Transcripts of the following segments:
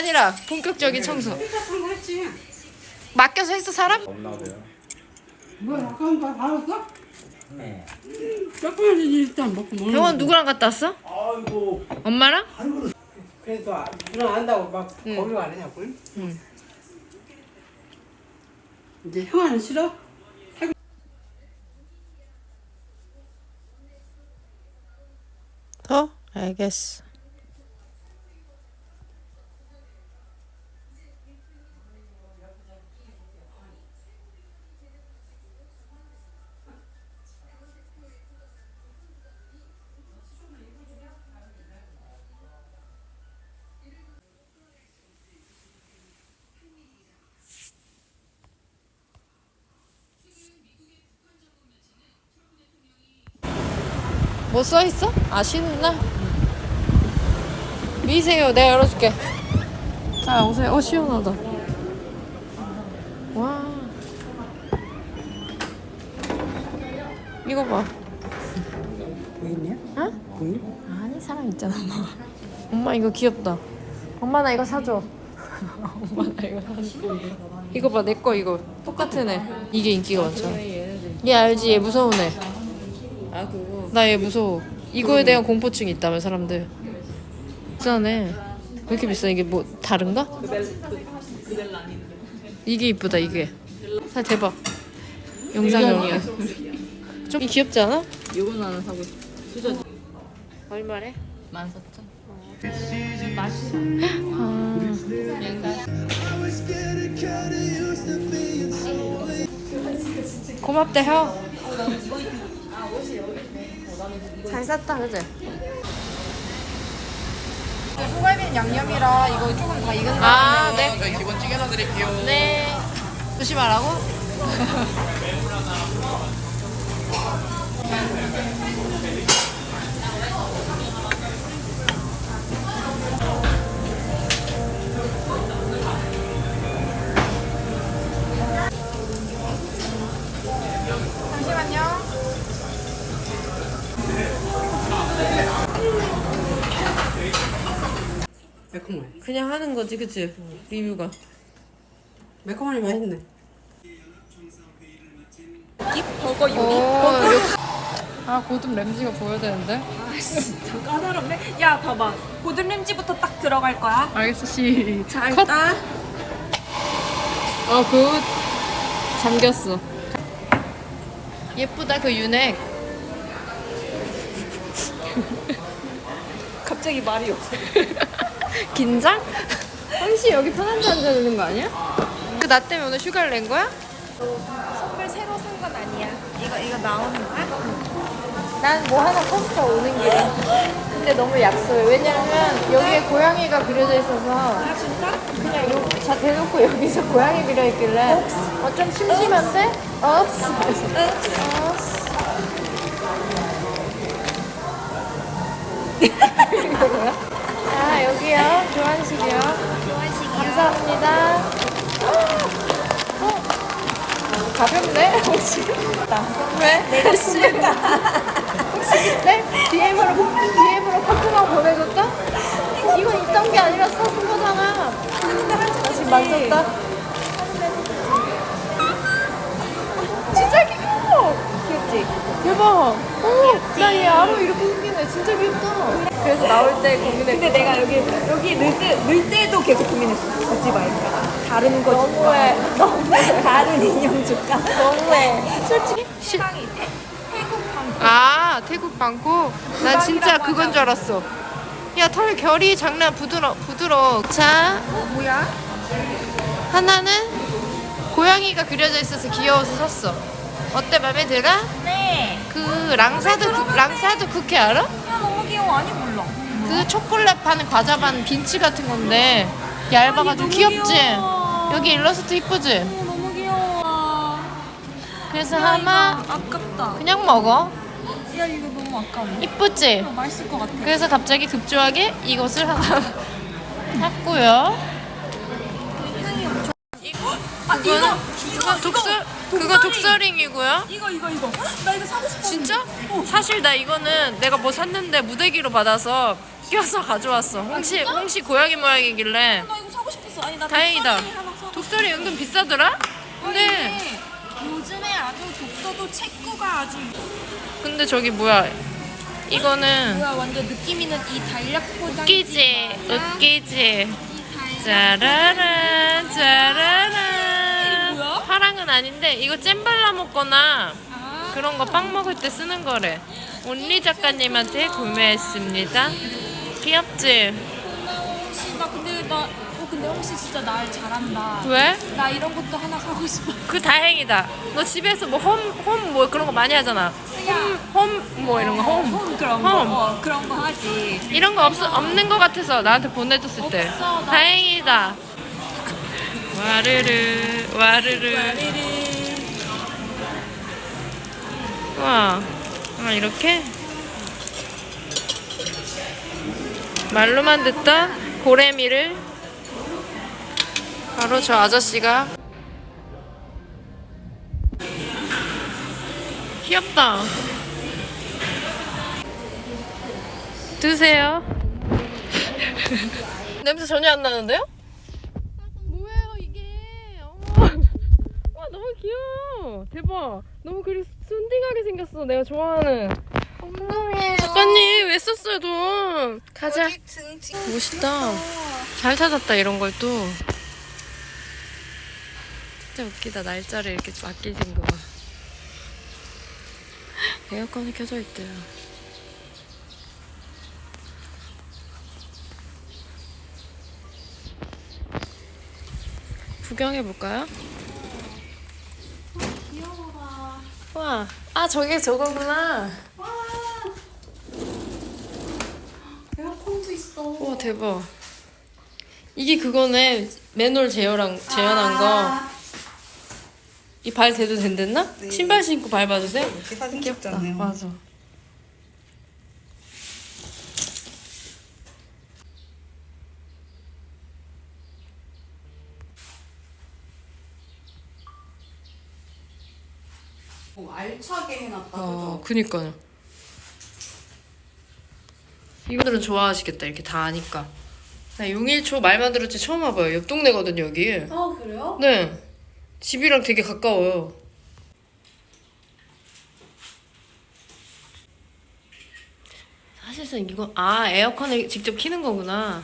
아니라 본격적인 청소. 맡겨서 했어 사람? 뭐야 아까운 거다 알았어? 네. 조금만 일단 먹고 먹는 병원. 누구랑 갔다 왔어? 아이고. 엄마랑? 그래도 안다고 막 거기 안 하냐고 응. 이제 형아는 싫어? 더? 알겠어. 뭐 써 있어? 아 쉬는 날? 미세요. 내가 열어줄게. 자 오세요. 어 시원하다. 와. 이거 봐. 보이냐? 어? 보이? 아니 사람 있잖아 엄마. 엄마 이거 귀엽다. 엄마 나 이거 사줘. 엄마 나 이거 사줘. 이거 봐 내 거 이거 똑같은 애. 이게 인기가 많잖아. 얘 알지? 얘 무서운 애. 아 그거 나 얘 무서워. 이거에 대한 공포증이 있다며 사람들. 비싸네. 왜 이렇게 비싸? 이게 뭐 다른가? 이게 이쁘다 이게. 사 대박. 영상용이야. 좀 귀엽지 않아? 이거는 하나 사고 싶어 수저 얼마래? 14,000 고맙대 형. 잘 샀다 그지? 소갈비는 양념이라 이거 조금 다 익은 아 네. 저희 기본 찌개 넣어드릴게요. 네. 조심하라고? 매콤해 그냥 하는 거지, 그치? 리뷰가. 매콤하니 맛있네 버거 유니 오, 역시. 아, 고든 램지가 보여야 되는데. 진짜 까다롭네 야 봐봐 고든 램지부터 딱 들어갈 거야 알겠어, 시. 자 컷. 일단 어, 굿. 잠겼어. 예쁘다, 그 윤핵. 갑자기 말이 없어 긴장? 황씨 여기 편한 데 앉아야 되는 거 아니야? 그 나 때문에 오늘 휴가를 낸 거야? 선물 새로 산 건 아니야 이거 이거 나오는 거야? 난 뭐 하나 포스터 오는 길에. 근데 너무 약소해. 왜냐면 여기에 고양이가 그려져 있어서 아 진짜? 그냥 요, 자 대놓고 여기서 고양이 그려 있길래 어 좀 심심한데? 업스. 업스. 이거 뭐야? 아 여기요. 교환식이요. 감사합니다. 어? 가볍네? 혹시? 왜? 내가 싫다. 혹시 그때 DM으로, DM으로 카톡만 보내줬다? 이건 있던 게 아니라 사준 거잖아. 다시 만졌다. 진짜 귀여워. 귀엽지? 대박. 오, 나얘 아로 이렇게 생기네. 진짜 귀엽다. 그래서 나올 때 고민했 근데 내가 여기 여기 넣을, 때, 넣을 때도 계속 고민했어 어찌 말까 다른 거 너무해. 너무해. 다른 인형 줄까 너무해. 솔직히 태국 방아 태국 방콕? 난 진짜 그건 줄 알았어. 야 털 결이 장난 부드러 부드러. 자 뭐야? 하나는 고양이가 그려져 있어서 귀여워서 샀어. 어때 맘에 들어? 네. 그 랑사드 쿠, 랑사드 쿠키 알아? 야 너무 귀여워 아니 몰라. 그 초콜릿 파는 과자 반 빈치 같은 건데 얇아가지고 너무 귀엽지? 귀여워. 여기 일러스트 이쁘지? 어, 너무 귀여워. 그래서 야, 하나 이거 아깝다. 그냥 먹어. 야 이거 너무 아까워. 이쁘지? 이거 맛있을 것 같아. 그래서 갑자기 급조하게 이것을 하나 샀고요. 이거? 아 이거 이거 그건 독설 그거 독서링이고요. 이거 이거 이거. 나 이거 사고 싶어. 진짜? 사실 나 이거는 내가 뭐 샀는데 무대기로 받아서 껴서 가져왔어. 홍시 홍시 고양이 모양이길래 나 이거 사고 싶었어. 아니 나 다행이다. 독서리 하나 사고 독설이 은근 비싸더라. 근데. 요즘에 아주 독서도 책구가 아주 근데 저기 뭐야? 이거는 뭐야 완전 느낌 있는 이 달력 포장. 웃기지, 웃기지. 짜라란, 짜라란. 뭐야? 화랑은 아닌데 이거 잼 발라 먹거나 아. 그런 거 빵 먹을 때 쓰는 거래. 온리 작가님한테 구매했습니다. 귀엽지? 나 근데 나 어, 근데 혹시 진짜 날 잘한다. 왜? 나 이런 것도 하나 사고 싶어. 그 다행이다. 너 집에서 뭐 홈 홈 뭐 그런 거 많이 하잖아. 홈뭐 이런 거 홈. 홈 그런 홈. 거. 어, 그런 거 하지. 이런 거 없, 없는 거 같아서 나한테 보내줬을 때 없어, 나- 다행이다 와르르 와르르 와 아, 이렇게 말로만 듣던 고래미를 바로 저 아저씨가 귀엽다 드세요 냄새 전혀 안 나는데요? 뭐예요 이게? 와 너무 귀여워. 대박. 너무 그리 순딩하게 생겼어. 내가 좋아하는. 궁금해요. 작가님 왜 썼어요 돈? 가자. 멋있다. 잘 찾았다 이런 걸 또. 진짜 웃기다 날짜를 이렇게 맡기신 거. 에어컨이 켜져 있대요. 구경해 볼까요? 귀여워라. 와, 아 저게 저거구나. 있어. 와 대박. 이게 그거네 맨홀 제어랑 재현한 거. 이발 대도 된댔나? 신발 신고 밟아주세요. 이렇게 사진 귀엽다. 찍잖아요. 맞아. 어, 알차게 해놨다. 어, 그죠? 그니까요. 이분들은 좋아하시겠다 이렇게 다 아니까. 나 용일초 말만 들었지 처음 와봐요. 옆 동네거든요 여기. 아 그래요? 네. 집이랑 되게 가까워요. 사실상 이거 아 에어컨을 직접 키는 거구나.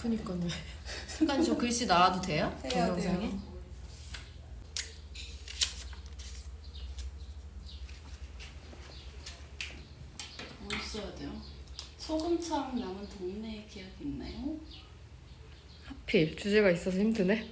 그니까요. 잠깐 저 글씨 나와도 돼요? 해야 동영상에? 돼요. 뭐 있어야 돼요? 소금처럼 남은 동네 기억이 있나요? 하필 주제가 있어서 힘드네.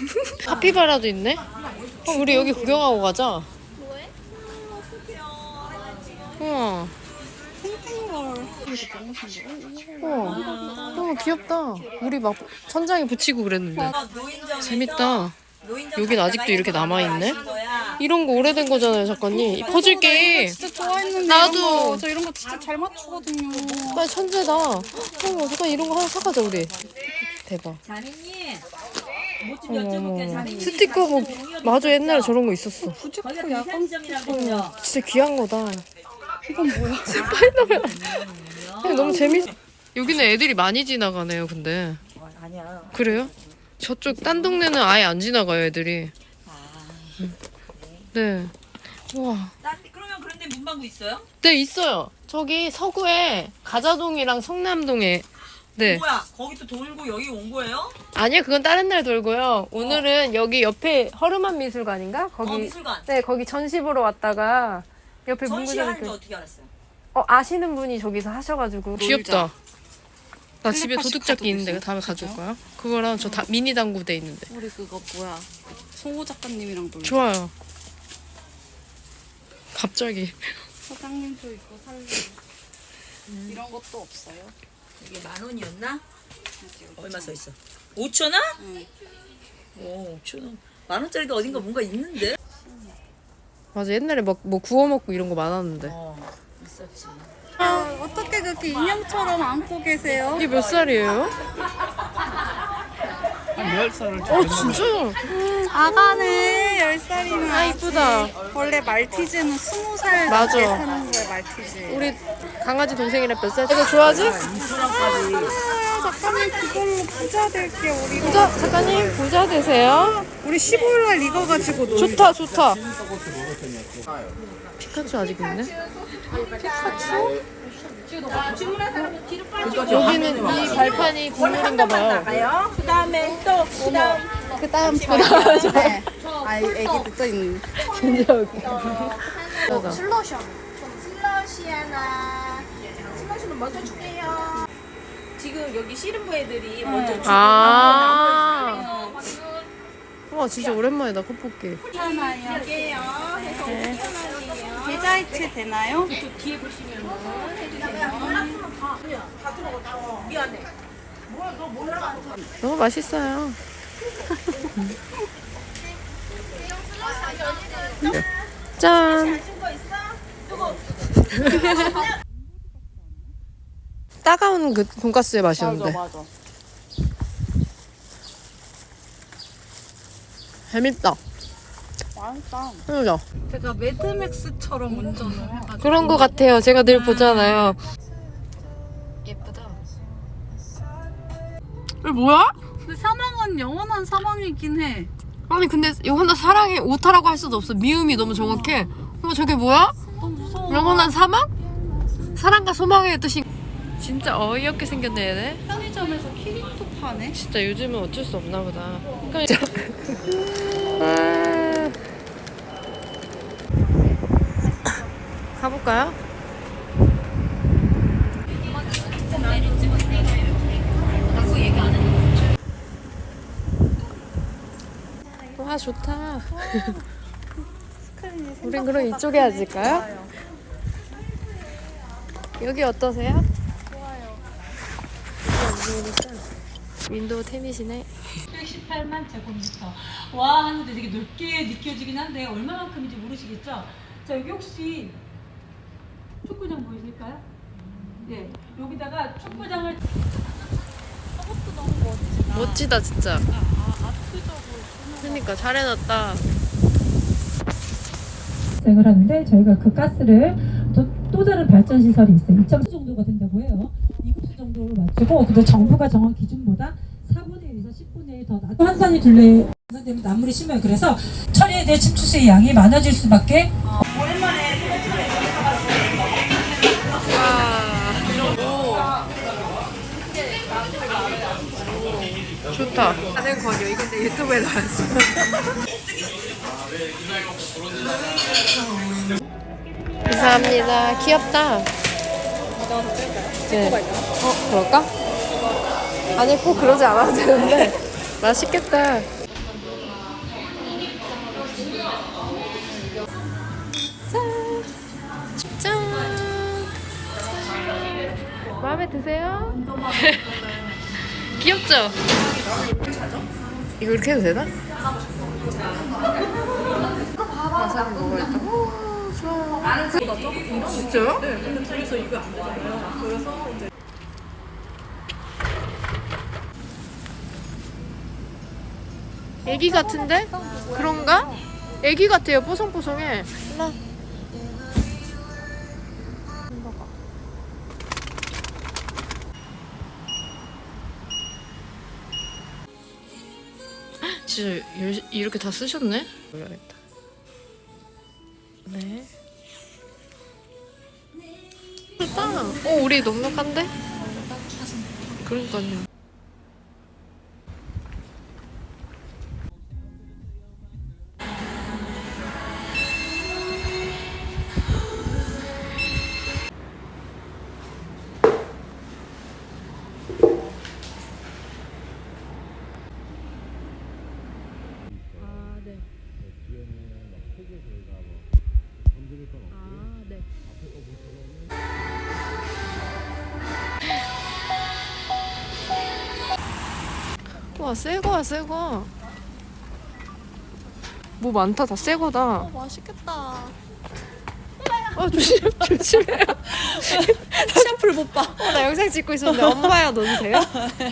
카피바라도 있네. 어, 우리 여기 구경하고 가자. 우와. 우와. 너무 귀엽다. 우리 막 천장에 붙이고 그랬는데. 재밌다. 여긴 아직도 이렇게 남아있네? 이런 거 오래된 거잖아요, 작가님. 이 퍼즐 게임. 진짜 좋아했는데 나도. 이런 거, 저 이런 거 진짜 잘 맞추거든요. 나 천재다. 어머, 잠깐 이런 거 하나 사가자, 우리. 대박. 어머, 어머. 스티커 뭐, 맞아, 옛날에 저런 거 있었어. 부채꼴 약간 어머, 진짜 귀한 거다. 이건 뭐야? 스파이더맨. 아니, 너무 재밌. 여기는 애들이 많이 지나가네요, 근데. 아니야. 그래요? 저쪽 딴 동네는 아예 안 지나가요, 애들이. 음. 네. 와. 나 그러면 그런데 문방구 있어요? 네, 있어요. 저기 서구에 가자동이랑 성남동에. 네. 뭐야? 거기 또 돌고 여기 온 거예요? 아니요, 그건 다른 날 돌고요. 오늘은 여기 옆에 허름한 미술관인가? 거기 어 미술관. 네, 거기 전시 보러 왔다가 옆에 문구점에 전시하는지 그, 어떻게 알았어요? 어, 아시는 분이 저기서 하셔가지고 귀엽다. 나 집에 도둑잡기 있는데 있어요. 다음에 가져올 거야. 그거랑 저 다, 미니 당구대 있는데. 우리 그거 뭐야? 송호 작가님이랑 놀자. 좋아요. 갑자기. 사장님도 있고 살래. 이런 것도 없어요. 이게 만 원이었나? 얼마 써 있어? 5천 원? 응. 오, 5천 원. 만 원짜리도 어딘가 뭔가 있는데? 맞아 옛날에 막 뭐 구워 먹고 이런 거 많았는데. 어 있었지. 아, 어떻게 그렇게 인형처럼 안고 계세요? 이게 몇 살이에요? 한 10살을 어 진짜? 아가네 10살이면 아 이쁘다. 원래 말티즈는 20살 맞아. 사는 거야 말티즈 우리 강아지 동생이랑 몇 살? 이거 좋아하지? 아 작가님 그걸로 부자 될게 우리 부자 작가님 부자 되세요. 우리 15일 날 이거 가지고 놀 좋다 좋다. 피카츄 아직 있네? 여기는 이 발판이 국물인가 봐요. 그 다음에 또 그 다음 그 다음 보다 아 애기들 또 있네 진짜 웃겨. 슬러시야. 슬러시하나. 슬러시는 먼저 줄게요. 지금 여기 씨름부 애들이 먼저 주고 아. 와 진짜 오랜만이다 컵볶이. 할게요. 네. 계좌이체 되나요? 미안해. 너무 맛있어요. 짠. 따가운 그 돈가스의 맛이었는데. 맞아 재밌다. 맛있다 그죠? 제가 매드맥스처럼 운전을 해가지고 그런 거 같아요. 제가 늘 보잖아요. 예쁘다. 이게 뭐야? 근데 사망은 영원한 사망이긴 해 아니 근데 영원한 사랑의 오타라고 할 수도 없어. 미음이 너무 정확해. 어 저게 뭐야? 너무 무서워 영원한 사망? 사랑과 소망의 뜻이 진짜 어이없게 생겼네 얘네. 편의점에서 키리토 파네 진짜 요즘은 어쩔 수 없나 보다. 그러니까 가볼까요? 와 좋다. 우린 그럼 이쪽에 앉을까요? 여기 어떠세요? 윈도우 텐이시네. 118만 제곱미터. 와 하는데 되게 넓게 느껴지긴 한데 얼마만큼인지 모르시겠죠? 자 여기 혹시 축구장 보이실까요? 네 여기다가 축구장을 멋지다 진짜. 그러니까 잘 해놨다. 발생을 하는데 저희가 그 가스를 또, 또 다른 발전 시설이 있어요. 2.4 정도가 된다고 해요. 2급수 정도로 맞추고 근데 정부가 정한 기준보다 4분의 1에서 10분의 1더 낮은 환산이 둘레 환산되면 나물이 심해요. 그래서 처리에 대해 침투수의 양이 많아질 수밖에 좋다. 하는. 이거 내 유튜브에 나왔어. 감사합니다. 귀엽다. 네. 어, 그럴까? 아니, 꼭 그러지 않아도 되는데. 맛있겠다. 짠! 짠! 마음에 드세요? 귀엽죠? 이거 이렇게 해도 되나? 와사비 먹어야 겠다. 오, 좋아. 진짜요? 네, 근데 둘이서 이거 안 되잖아요. 그래서 이제 애기 같은데? 그런가? 애기 같아요. 뽀송뽀송해. 하나. 진짜 열- 이렇게 다 쓰셨네? 올려야겠다. 네. 좋다. 어, 우리 넉넉한데? 그러니까요. 와, 새거야, 새거. 뭐 많다 다 새 거다. 어, 맛있겠다. 어 조심 조심해요. 샴푸를 못 봐. 어, 나 영상 찍고 있었는데 엄마야 너도 돼요?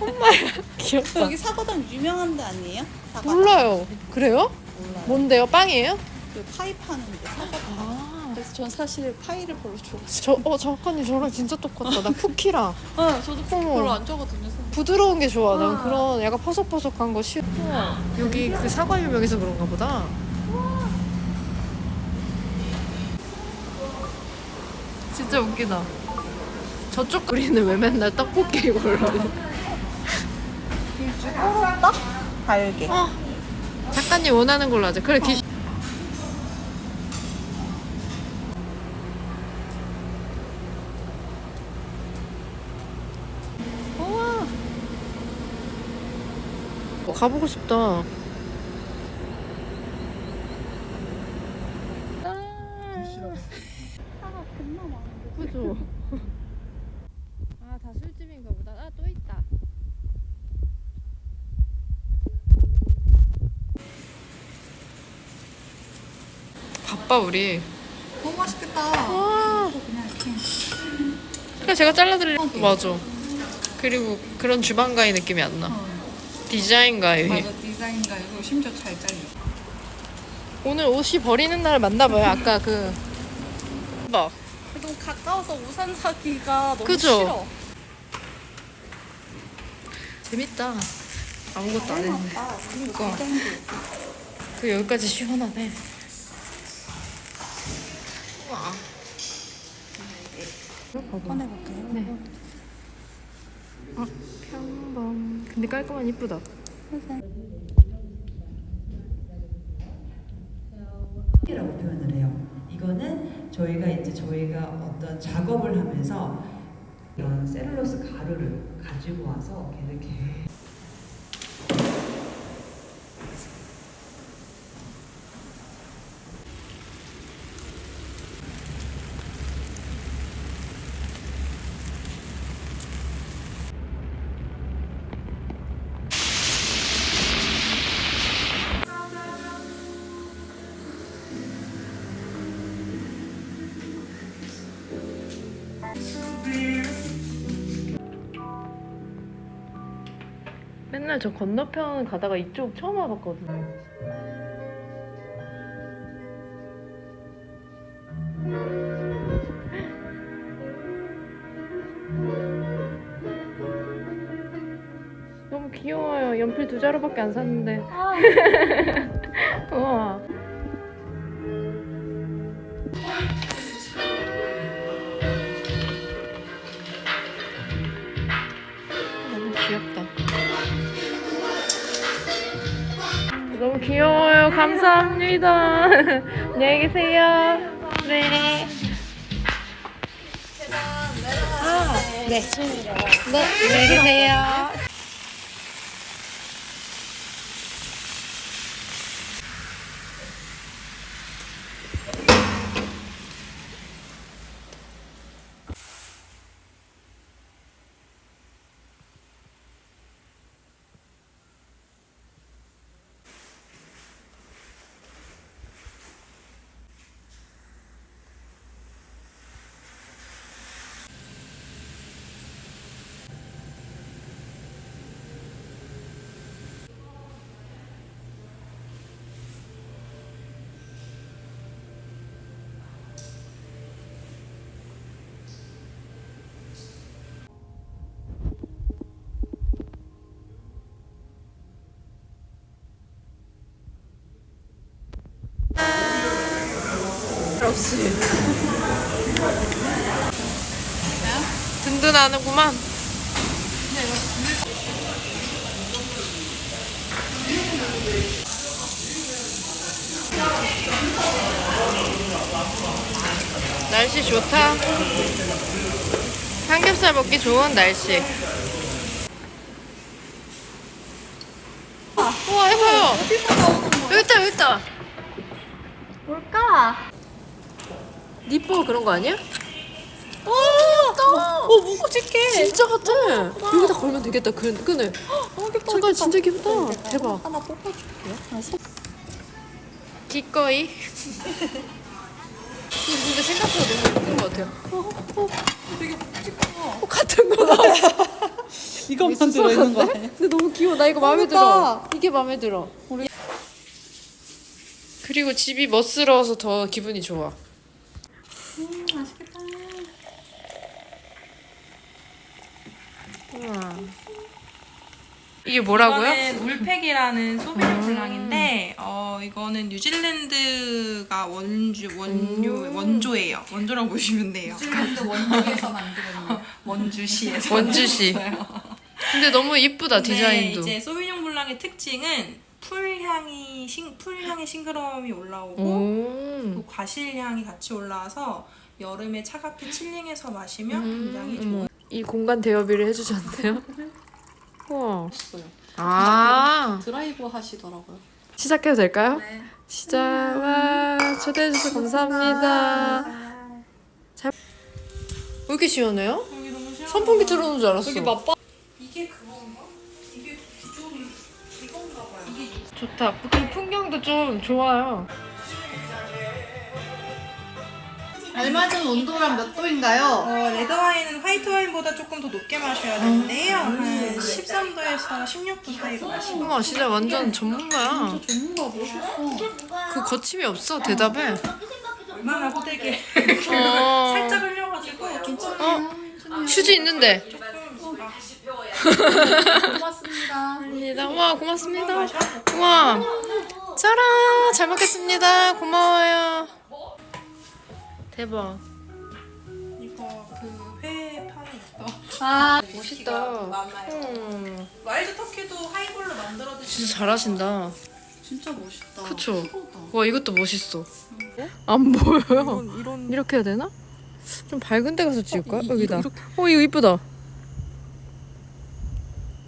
엄마야 귀엽다. 여기 사과당 유명한 데 아니에요? 사과당. 몰라요. 그래요? 몰라요. 뭔데요? 빵이에요? 그 파이 파는데 사과당. 아. 그래서 전 사실 파이를 별로 좋아해요. 저, 어, 작가님 저랑 진짜 똑같다. 나 쿠키랑 네, 저도. 별로 안 좋아하거든요. 부드러운 게 좋아. 난 그런 약간 퍼석퍼석한 거 싫어. 여기 그 사과 유명해서 그런가 보다. 진짜 웃기다. 저쪽 우리는 왜 맨날 떡볶이 이걸로 호로떡? 달게. 어. 작가님 원하는 걸로 하자. 그래, 기... 가보고 싶다. 그죠? 아, 다 술집인가 보다. 아, 또 있다. 바빠, 우리. 너무 맛있겠다. 와. 그래 제가 잘라드릴 맞아. 그리고 그런 주방가의 느낌이 안 나. 디자인가의. 맞아, 디자인가 이거 심지어 잘 잘려. 오늘 옷이 버리는 날 맞나봐요. 아까 그. 봐. 너무 가까워서 우산 사기가 너무 그죠? 싫어. 재밌다. 아무것도 안 했네. 아, 그니까. 그 여기까지 시원하네. 와. 꺼내볼까요? 네. 아, 평범. 근데 깔끔한 이쁘다. 라고 표현을 해요. 이거는 저희가 이제 저희가 어떤 작업을 하면서 이런 셀룰로스 가루를 가지고 와서 이렇게 맨날 저 건너편 가다가 이쪽 처음 와봤거든요. 너무 귀여워요. 연필 두 자루밖에 안 샀는데. 우 감사합니다. 안녕히 계세요. 네. 아, 네. 네, 안녕히 계세요. 없이. 든든하는구만. 날씨 좋다. 삼겹살 먹기 좋은 날씨. 우와 해봐요. 여기 있다 여기 있다. 뭘까? 니뽀 그런 거 아니야? 오, 어, 무고 찍게. 진짜 같아. 여기다 걸면 되겠다. 그, 끈을. 잠깐 진짜 귀엽다. 대박. 하나 뽑아줄게요. 기꺼이. 근데 생각보다 너무 예쁜 것 같아요. 어, 어, 되게 어, 같은 거 나왔어. 이것만 들어있는 거네. 근데 너무 귀여워. 나 이거 마음에 들어. 이게 마음에 들어. 그리고 집이 멋스러워서 더 기분이 좋아. 음, 맛있겠다. 우와. 이게 뭐라고요? 이거는 물팩이라는 소비뇽 블랑인데 어 이거는 뉴질랜드가 원주 원료 원조예요. 원조라고 보시면 돼요. 뉴질랜드 원주에서 만들었는 원주시에서 원주시. 근데 너무 이쁘다 디자인도. 네, 이제 소비뇽 블랑의 특징은 풀향이 싱 풀향의 싱그러움이 올라오고 오. 또 과실향이 같이 올라와서 여름에 차갑게 칠링해서 마시면 굉장히 어머. 좋은 이 공간 대여비를 해주셨네요. 우와. 아 드라이브 하시더라고요. 시작해도 될까요? 시작. 와 초대해주셔서 감사합니다. 잘. 왜 이렇게 시원해요? 여기 너무 시원하다. 선풍기 틀어놓은 줄 알았어. 이게 그건가? 이게 기존이 이건가 봐요. 이게 좋다. 그 풍경도 좀 좋아요. 알맞은 온도란 몇 도인가요? 어, 레드 와인은 화이트 와인보다 조금 더 높게 마셔야 되는데요. 한 13도에서 16도 사이로 마시고. 우와 진짜 완전 전문가야. 전문가 멋있어. 그 거침이 없어 대답에. 얼마나 호되게 어. 살짝 흘려가지고 괜찮아요. 휴지 있는데. 고맙습니다. 감사합니다. 우와 고맙습니다. 우와 짜라 잘 먹겠습니다. 고마워요. 대박. 이거 그 회판에 있어. 아, 멋있다. 많아요. 음, 와일드 터키도 하이볼로 만들어 드시는 진짜 잘하신다. 진짜 멋있다. 그쵸? 와 이것도 멋있어. 안 보여요. 이렇게 해야 되나? 좀 밝은 데 가서 찍을까? 여기다. 어 이거 이쁘다.